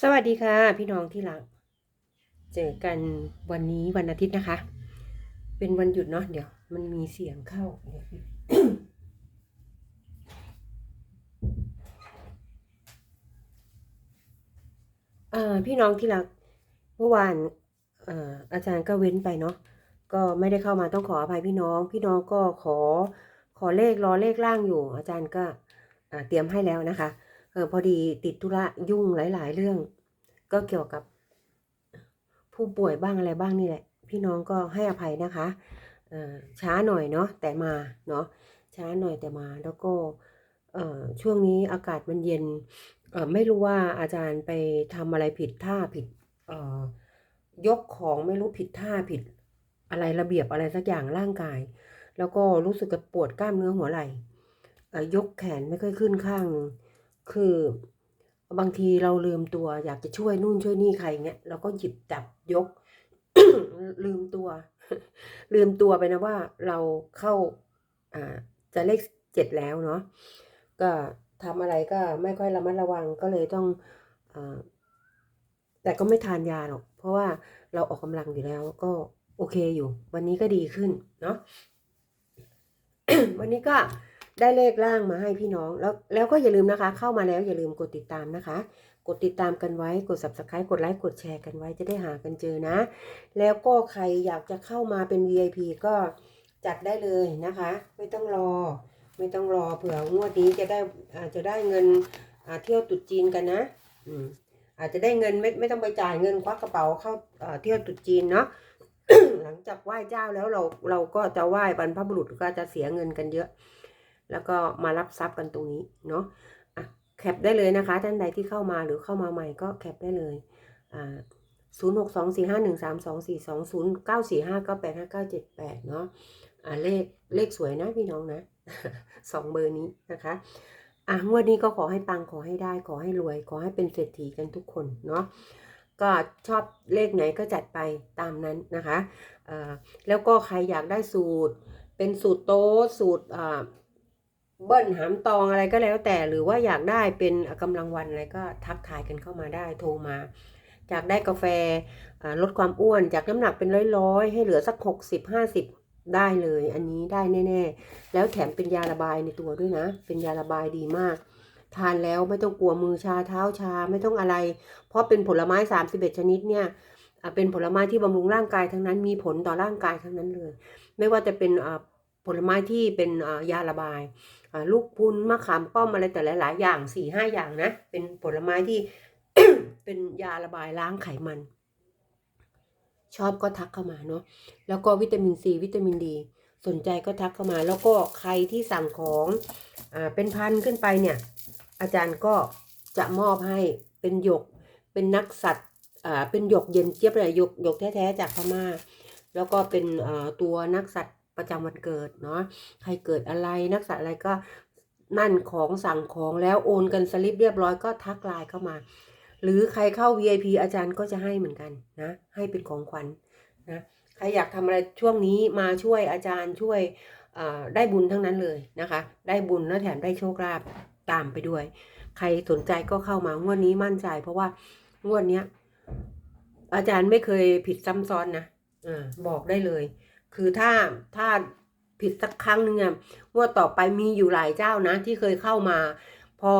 สวัสดีค่ะ พี่น้องที่รัก เจอกันวันนี้วันอาทิตย์นะคะ เป็นวันหยุดเนาะเดี๋ยว มันมีเสียงเข้าเดี๋ยวเอ่อพี่น้องที่รักเมื่อวานอ่ออาจารย์ก็เว้นไปเนาะก็ไม่ได้เข้ามาต้องขออภัยพี่น้อง พี่น้องก็ขอขอเลขรอเลขล่างอยู่ อาจารย์ก็เตรียมให้แล้วนะคะ เออพอดีติดธุระยุ่งหลาย ๆ เรื่อง ก็เกี่ยวกับผู้ป่วยบ้างอะไรบ้างนี่แหละ พี่น้องก็ให้อภัยนะคะเออช้าหน่อยเนาะแต่มาเนาะช้าหน่อยแต่มาแล้วก็เออช่วงนี้อากาศมันเย็นเออไม่รู้ว่าอาจารย์ไปทำอะไรผิดท่าผิดเออยกของไม่รู้ผิดท่าผิดอะไรระเบียบอะไรสักอย่างร่างกาย แล้วก็รู้สึกกับปวดกล้ามเนื้อหัวไหล่ยกแขนไม่ค่อยขึ้นข้างนึง คือบางทีเราลืมตัวอยากจะช่วยนู่นช่วยนี่ใครเงี้ยเราก็หยิบจับยก ลืมตัว ลืมตัวไปนะว่าเราเข้าอ่าจะเลขเจ็ดแล้วเนาะก็ทำอะไรก็ไม่ค่อยระมัดระวังก็เลยต้องอาแต่ก็ไม่ทานยาหรอก เพราะว่าเราออกกำลังอยู่แล้วก็โอเคอยู่ วันนี้ก็ดีขึ้นเนาะวันนี้ก็ ได้เลขล่างมาให้พี่น้อง แล้วแล้วก็อย่าลืมนะคะ เข้ามาแล้วอย่าลืมกดติดตามนะคะ กดติดตามกันไว้กด subscribe กดไลค์กดแชร์กันไว้จะได้หากันเจอนะ แล้วก็ใครอยากจะเข้ามาเป็น VIP ก็จัดได้เลยนะคะ ไม่ต้องรอ ไม่ต้องรอเผื่องวดนี้จะได้อาจจะได้เงินเที่ยวตรุษจีนกันนะอืมอาจจะได้เงินไม่ไม่ต้องไปจ่ายเงินควักกระเป๋าเข้าอ่าเที่ยวตรุษจีนเนาะหลังจากไหว้เจ้าแล้วเราเราก็จะไหว้บรรพบุรุษก็จะเสียเงินกันเยอะ แล้วก็มารับทรัพย์กันตรงนี้เนาะอะแคปได้เลยนะคะ ท่านใดที่เข้ามาหรือเข้ามาใหม่ก็แคปได้เลยอ่าศูนย์หกสองสี่ห้าหนึ่งสามสองสี่สองศูนย์เก้าสี่ห้าเก้าแปดห้าเก้าเจ็ดแปดเนาะอ่าเลขเลขสวยนะพี่น้องนะสองเบอร์นี้นะคะอะงวดนี้ก็ขอให้ปังขอให้ได้ ขอให้รวย ขอให้เป็นเศรษฐีกันทุกคนเนาะก็ชอบเลขไหนก็จัดไปตามนั้นนะคะอ่อแล้วก็ใครอยากได้สูตร เป็นสูตรโต๊ะสูตรอ่า เบิ้ลหามตองอะไรก็แล้วแต่หรือว่าอยากได้เป็นกำลังวันอะไรก็ทักทายกันเข้ามาได้โทรมาอยากได้กาแฟลดความอ้วนจากน้ำหนักเป็นร้อยๆ ให้เหลือสักหกสิบห้าสิบได้เลย อันนี้ได้แน่ ๆ แล้วแถมเป็นยาระบายในตัวด้วยนะ เป็นยาระบายดีมาก ทานแล้วไม่ต้องกลัวมือชาเท้าชาไม่ต้องอะไร เพราะเป็นผลไม้ 31 ชนิดเนี่ยเป็นผลไม้ที่บำรุงร่างกายทั้งนั้นมีผลต่อร่างกายทั้งนั้นเลย ไม่ว่าจะเป็นผลไม้ที่เป็นยาระบาย ลูกพุนมะขามป้อมอะไรแต่หลายๆ อย่างสี่ห้าอย่างนะ เป็นผลไม้ที่ เป็นยาระบายล้างไขมัน ชอบก็ทักเข้ามาเนาะแล้วก็วิตามินซีวิตามินดี สนใจก็ทักเข้ามา แล้วก็ใครที่สั่งของอ่าเป็นพันขึ้นไปเนี่ย อาจารย์ก็จะมอบให้เป็นหยกเป็นนักสัตว์อ่าเป็นหยกเย็นเจี๊ยบเลยหยกหยกแท้ๆจากพม่าแล้วก็เป็นตัวนักสัตว์ ประจำวันเกิดเนาะใครเกิดอะไรนักสัตว์อะไรก็นั่นของสั่งของแล้วโอนกันสลิปเรียบร้อยก็ทักไลน์เข้ามา หรือใครเข้า VIP อาจารย์ก็จะให้เหมือนกันนะ ให้เป็นของขวัญนะใครอยากทำอะไรช่วงนี้มาช่วยอาจารย์ช่วยได้บุญทั้งนั้นเลยนะคะ ได้บุญแล้วแถมได้โชคลาภตามไปด้วย ใครสนใจก็เข้ามางวดนี้มั่นใจ เพราะว่างวดเนี้ยอาจารย์ไม่เคยผิดซ้ำซ้อนนะอ่าบอกได้เลย คือถ้าถ้าผิดสักครั้งหนึ่งอะงวดต่อไปมีอยู่หลายเจ้านะ ที่เคยเข้ามา พอ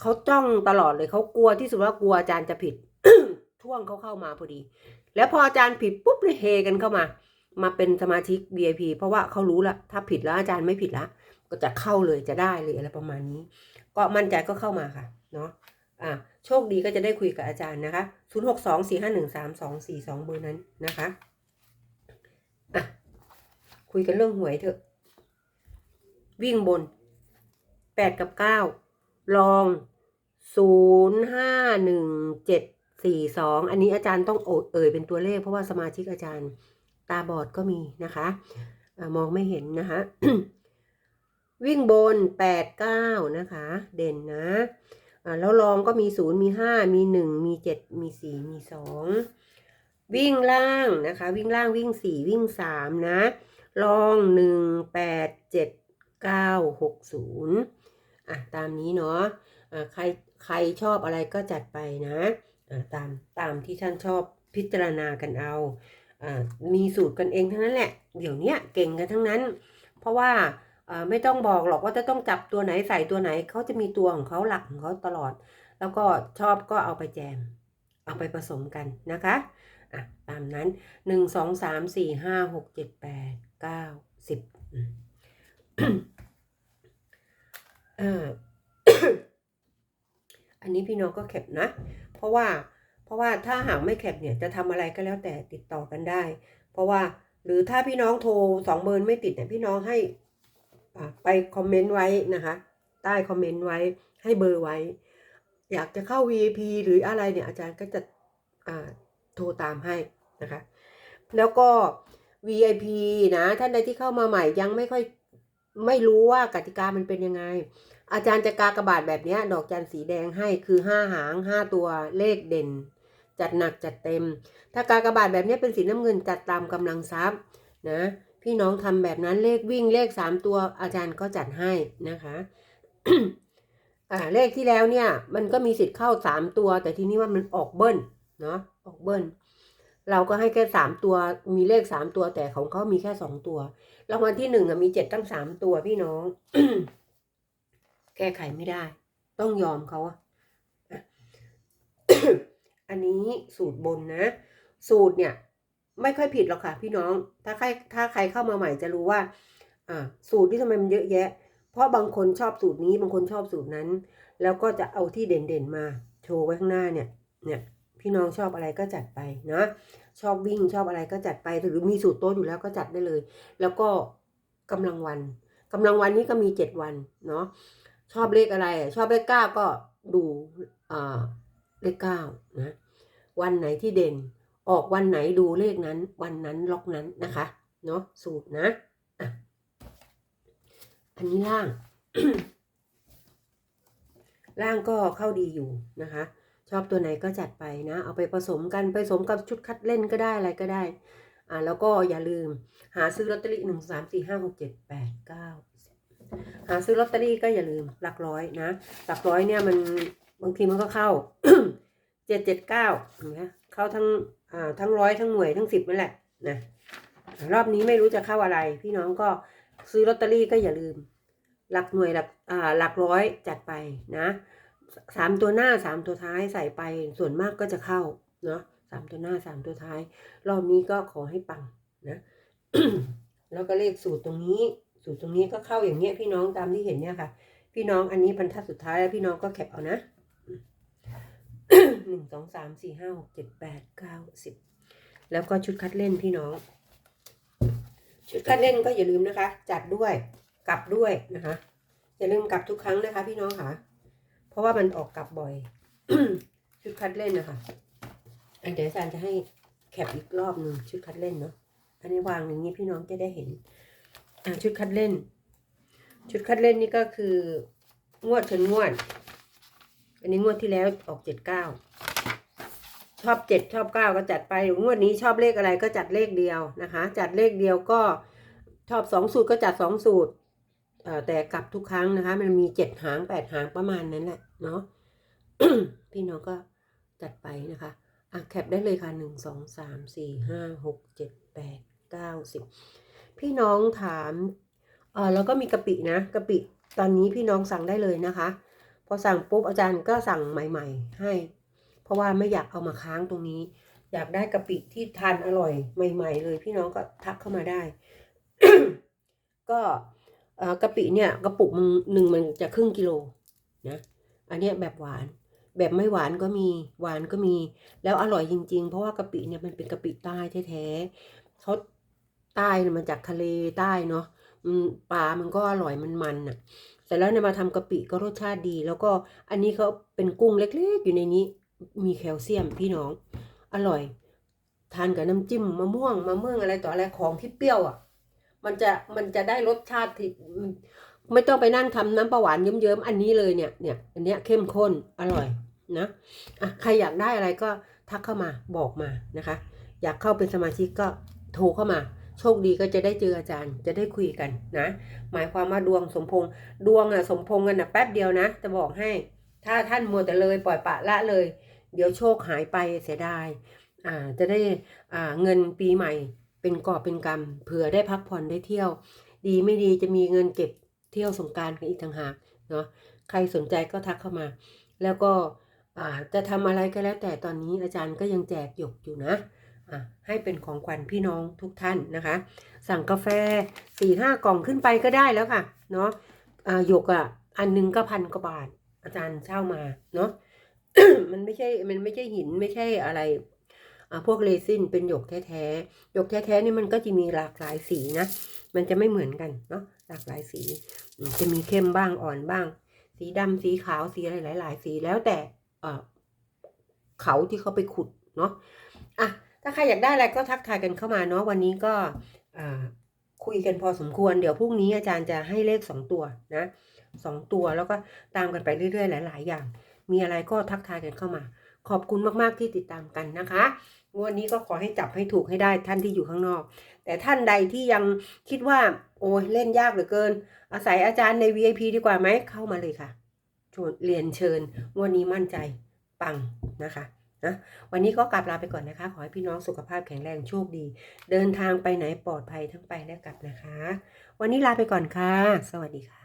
เขาจ้องตลอดเลยเขากลัวที่สุดว่ากลัวอาจารย์จะผิดท่วงเขาเข้ามาพอดี แล้วพออาจารย์ผิดปุ๊บเลยเฮกันเข้ามา มาเป็นสมาชิก VIP เพราะว่าเขารู้ละถ้าผิดแล้วอาจารย์ไม่ผิดละก็จะเข้าเลยจะได้เลยอะไรประมาณนี้ ก็มั่นใจก็เข้ามาค่ะเนาะอ่าโชคดีก็จะได้คุยกับอาจารย์นะคะ 0 6 2 4 5 1 3 2 4 2เบอร์นั้นนะคะ คุยกันเรื่องหวยเถอะ วิ่งบน8กับ9ลอง0 5 1 7 4 2อันนี้อาจารย์ต้องเอ่ยเป็นตัวเลข เพราะว่าสมาชิกอาจารย์ตาบอดก็มีนะคะอะมองไม่เห็นนะคะ วิ่งบน8 9นะคะ เด่นนะอ่าแล้วรองก็มี0มี5มี1มี7มี4มี2วิ่งล่างนะคะ วิ่งล่างวิ่ง4วิ่ง3นะ ลอง1 8 7 9 6 0อะตามนี้เนาะอะใครใครชอบอะไรก็จัดไปนะอ่าตามตามที่ท่านชอบพิจารณากันเอาอ่ามีสูตรกันเองทั้งนั้นแหละ เดี๋ยวนี้เก่งกันทั้งนั้น เพราะว่าอ่าไม่ต้องบอกหรอกว่าจะต้องจับตัวไหนใส่ตัวไหนเขาจะมีตัวของเขาหลักของเขาตลอด แล้วก็ชอบก็เอาไปแจม เอาไปผสมกันนะคะอะตามนั้นหนึ่งสองสามสี่ห้าหก เก้าสิบอ่าอันนี้พี่น้องก็แคปนะ เพราะว่าเพราะว่าถ้าหากไม่แคปเนี่ยจะทำอะไรก็แล้วแต่ติดต่อกันได้ เพราะว่าหรือถ้าพี่น้องโทรสองเบอร์ไม่ติดเนี่ยพี่น้องให้ไปคอมเมนต์ไว้นะคะ ใต้คอมเมนต์ไว้ให้เบอร์ไว้ อยากจะเข้า VIP หรืออะไรเนี่ยอาจารย์ก็จะโทรตามให้นะคะ แล้วก็ VIP นะท่านใดที่เข้ามาใหม่ยังไม่ค่อยไม่รู้ว่ากติกามันเป็นยังไง อาจารย์จะกากระบาทแบบนี้ดอกจันสีแดงให้คือห้าหางห้าตัวเลขเด่น จัดหนักจัดเต็ม ถ้ากากระบาทแบบนี้เป็นสีน้ำเงินจัดตามกำลังทรัพย์นะพี่น้องทำแบบนั้นเลขวิ่งเลขสามตัวอาจารย์ก็จัดให้นะคะอ่าเลขที่แล้วเนี่ย มันก็มีสิทธิ์เข้าสามตัว แต่ทีนี้ว่ามันออกเบิ้ลเนาะออกเบิ้ล เราก็ให้แค่สามตัวมีเลขสามตัวแต่ของเขามีแค่สองตัวรางวัลที่หนึ่งมีเจ็ดตั้งสามตัวพี่น้อง แก้ไขไม่ได้ ต้องยอมเขาอะอะอันนี้สูตรบนนะ สูตรเนี่ย ไม่ค่อยผิดหรอกค่ะ พี่น้อง ถ้าใครถ้าใครเข้ามาใหม่จะรู้ว่า อ่า สูตรที่ทำไมมันเยอะแยะ เพราะบางคนชอบสูตรนี้บางคนชอบสูตรนั้น แล้วก็จะเอาที่เด่นๆมา โชว์ไว้ข้างหน้าเนี่ย เนี่ย พี่น้องชอบอะไรก็จัดไปนะชอบวิ่งชอบอะไรก็จัดไปหรือมีสูตรโต๊ะอยู่แล้วก็จัดได้เลย แล้วก็กำลังวันกำลังวันนี้ก็มีเจ็ดวันเนาะชอบเลขอะไร ชอบเลขเก้าก็ดูเลขเก้านะวันไหนที่เด่นออกวันไหนดูเลขนั้น วันนั้นล็อกนั้นนะคะเนาะสูตรนะอะอันนี้ล่าง ล่างก็เข้าดีอยู่นะคะ ชอบตัวไหนก็จัดไปนะ เอาไปผสมกันผสมกับชุดคัดเล่นก็ได้อะไรก็ได้ อ่าแล้วก็อย่าลืมหาซื้อลอตเตอรี่หนึ่งสามสี่ห้าหกเจ็ดแปดเก้าหาซื้อลอตเตอรี่ก็อย่าลืมหลักร้อยนะ หลักร้อยเนี่ยมันบางทีมันก็เข้าเจ็ดเจ็ดเก้าเห็นไหมเข้าทั้งอ่าทั้งร้อยทั้งหน่วยทั้งสิบนั่นแหละนะรอบนี้ไม่รู้จะเข้าอะไร พี่น้องก็ซื้อลอตเตอรี่ก็อย่าลืม หลักหน่วยหลักอ่าหลักร้อยจัดไปนะ สามตัวหน้าสามตัวท้ายใส่ไปส่วนมากก็จะเข้าเนาะสามตัวหน้าสามตัวท้าย รอบนี้ก็ขอให้ปังนะแล้วก็เลขสูตรตรงนี้ สูตรตรงนี้ก็เข้าอย่างเงี้ยพี่น้องตามที่เห็นเนี่ยค่ะ พี่น้องอันนี้บรรทัดสุดท้ายแล้วพี่น้องก็แคปเอานะหนึ่งสองสามสี่ห้าหกเจ็ดแปดเก้าสิบแล้วก็ชุดคัดเล่นพี่น้อง ชุดคัดเล่นก็อย่าลืมนะคะ จัดด้วยกลับด้วยนะคะ อย่าลืมกลับทุกครั้งนะคะ พี่น้องค่ะ ราะว่ามันออกกลับบ่อย ชุดคัดเล่นนะคะอันเดี๋ยวอาจารย์จะให้แคปอีกรอบหนึ่งชุดคัดเล่นเนาะอันนี้วางอย่างนี้พี่น้องจะได้เห็นอ่าชุดคัดเล่น ชุดคัดเล่นนี่ก็คืองวดชนงวด อันนี้งวดที่แล้วออกเจ็ดเก้าชอบเจ็ดชอบเก้าก็จัดไปงวดนี้ชอบเลขอะไรก็จัดเลขเดียวนะคะ จัดเลขเดียวก็ชอบสองสูตรก็จัดสองสูตรเอ่อ แต่กลับทุกครั้งนะคะ มันมีเจ็ดหางแปดหางประมาณนั้นแหละเนาะพี่น้องก็จัดไปนะคะอะแคปได้เลยค่ะหนึ่งสองสามสี่ห้าหกเจ็ดแปดเก้าสิบพี่น้องถามเออแล้วก็มีกะปินะกะปิตอนนี้พี่น้องสั่งได้เลยนะคะ พอสั่งปุ๊บอาจารย์ก็สั่งใหม่ ๆ ให้ เพราะว่าไม่อยากเอามาค้างตรงนี้ อยากได้กะปิที่ทานอร่อยใหม่ ๆ เลย พี่น้องก็ทักเข้ามาได้ ก็ กะปิเนี่ยกระปุกมึงหนึ่งมันจะครึ่งกิโลนะอันเนี้ยแบบหวานแบบไม่หวานก็มีหวานก็มี แล้วอร่อยจริง ๆ เพราะว่ากะปิเนี่ยมันเป็นกะปิใต้แท้ๆเขาใต้เนี่ยมันจากทะเลใต้เนาะปลามันก็อร่อยมันมันอะเสร็จแล้วเนี่ยมาทำกะปิก็รสชาติดี แล้วก็อันนี้เขาเป็นกุ้งเล็กๆ อยู่ในนี้ มีแคลเซียมพี่น้อง อร่อย ทานกับน้ำจิ้มมะม่วงมะม่วงอะไรต่ออะไรของที่เปรี้ยวอะ มันจะมันจะได้รสชาติที่ไม่ต้องไปนั่งทำน้ำปลาหวานเยิ้มๆอันนี้เลยเนี่ยเนี่ยอันเนี้ยเข้มข้นอร่อยนะอะใครอยากได้อะไรก็ทักเข้ามาบอกมานะคะ อยากเข้าเป็นสมาชิกก็โทรเข้ามา โชคดีก็จะได้เจออาจารย์จะได้คุยกันนะ หมายความว่าดวงสมพงษ์ดวงอะสมพงษ์กันนะแป๊บเดียวนะ จะบอกให้ ถ้าท่านมัวแต่เลยปล่อยปะละเลย เดี๋ยวโชคหายไปเสียดายอ่าจะได้อ่าเงินปีใหม่ เป็นกอบเป็นกำเผื่อได้พักผ่อนได้เที่ยว ดีไม่ดีจะมีเงินเก็บเที่ยวสงการกันอีกต่างหากเนาะใครสนใจก็ทักเข้ามา แล้วก็อ่าจะทำอะไรก็แล้วแต่ตอนนี้อาจารย์ก็ยังแจกหยกอยู่นะอะให้เป็นของขวัญพี่น้องทุกท่านนะคะ สั่งกาแฟสี่ห้ากล่องขึ้นไปก็ได้แล้วค่ะเนาะอ่าหยกอะอันหนึงก็พันกว่าบาท อาจารย์เช่ามาเนาะมันไม่ใช่มันไม่ใช่หินไม่ใช่อะไร พวกเรซินเป็นหยกแท้ๆหยกแท้ๆนี่มันก็จะมีหลากหลายสีนะ มันจะไม่เหมือนกันเนาะหลากหลายสี จะมีเข้มบ้างอ่อนบ้าง สีดำสีขาวสีอะไรหลาย ๆ สีแล้วแต่เขาที่เขาไปขุดเนาะอะถ้าใครอยากได้อะไรก็ทักทายกันเข้ามาเนาะวันนี้ก็คุยกันพอสมควรเดี๋ยวพรุ่งนี้อาจารย์จะให้เลขสองตัวนะสองตัวแล้วก็ตามกันไปเรื่อยๆ หลาย ๆ อย่าง มีอะไรก็ทักทายกันเข้ามา ขอบคุณมากๆที่ติดตามกันนะคะ งวันนี้ก็ขอให้จับให้ถูกให้ได้ท่านที่อยู่ข้างนอก แต่ท่านใดที่ยังคิดว่า โอ้ยเล่นยากเหลือเกิน อาศัยอาจารย์ใน VIP ดีกว่าไหมเข้ามาเลยค่ะชวนเรียนเชิญงวันนี้มั่นใจปังนะคะนะวันนี้ก็กลับลาไปก่อนนะคะ ขอให้พี่น้องสุขภาพแข็งแรงโชคดี เดินทางไปไหนปลอดภัยทั้งไปและกลับนะคะ วันนี้ลาไปก่อนค่ะ สวัสดีค่ะ